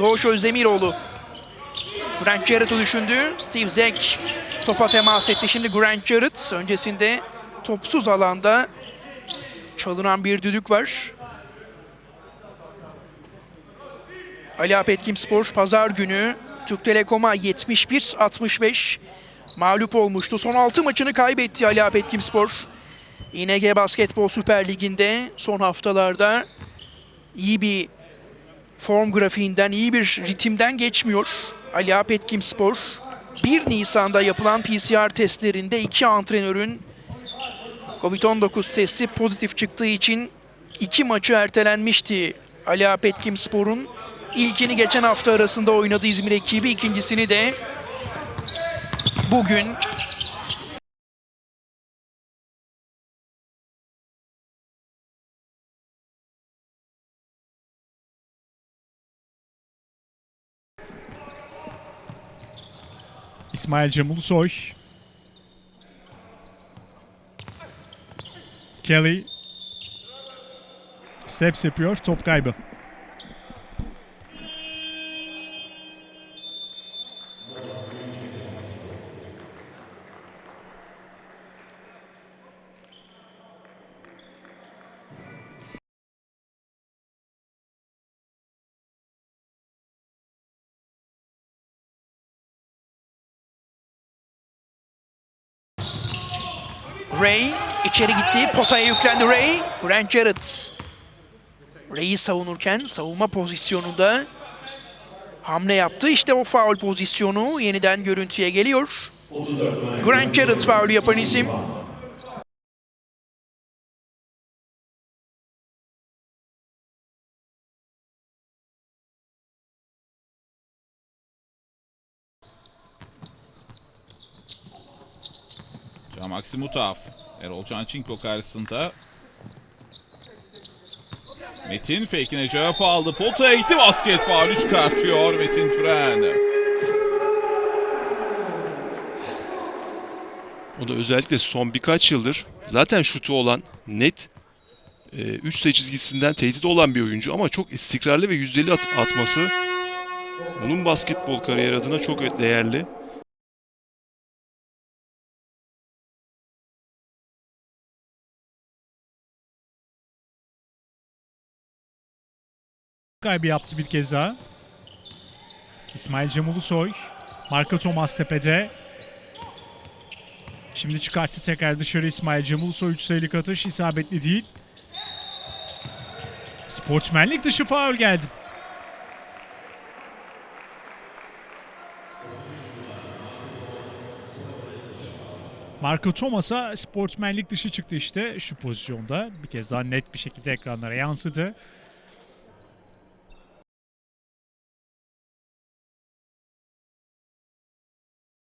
Doğuş Özdemiroğlu. Grant Jarrett'ı düşündü. Steve Zeck topa temas etti. Şimdi Grant Jarrett öncesinde topsuz alanda çalınan bir düdük var. Ali Apetkim Spor pazar günü Türk Telekom'a 71-65 mağlup olmuştu. Son 6 maçını kaybetti Ali Apetkim Spor. İNG Basketbol Süper Ligi'nde son haftalarda iyi bir form grafiğinden, iyi bir ritimden geçmiyor. Ali Apetkim Spor 1 Nisan'da yapılan PCR testlerinde iki antrenörün Covid-19 testi pozitif çıktığı için iki maçı ertelenmişti. Ali Apetkim Spor'un ilkini geçen hafta arasında oynadı İzmir ekibi, ikincisini de bugün İsmail Cemulusoy. Kelly. Steps yapıyor. Top kaybı. Ray içeri gitti. Potaya yüklendi Ray. Grant Jarrett. Ray'i savunurken savunma pozisyonunda hamle yaptı. İşte o faul pozisyonu yeniden görüntüye geliyor. Grant Jarrett faulü yapan isim. Can Maksimutaf. Erol Can Çinko karşısında. Metin fake'ine cevap aldı. Potaya gitti basket faulü çıkartıyor Metin Türen. O da özellikle son birkaç yıldır zaten şutu olan net e, üst sayı çizgisinden tehdit olan bir oyuncu ama çok istikrarlı ve yüzdeli at- atması onun basketbol kariyer adına çok değerli. Kaybı yaptı bir kez daha. İsmail Cemulusoy. Marco Thomas tepede. Şimdi çıkarttı tekrar dışarı İsmail Cemulusoy. 3 sayılık atış isabetli değil. Sportsmenlik dışı faul geldi. Marco Thomas'a sportsmenlik dışı çıktı işte şu pozisyonda. Bir kez daha net bir şekilde ekranlara yansıdı.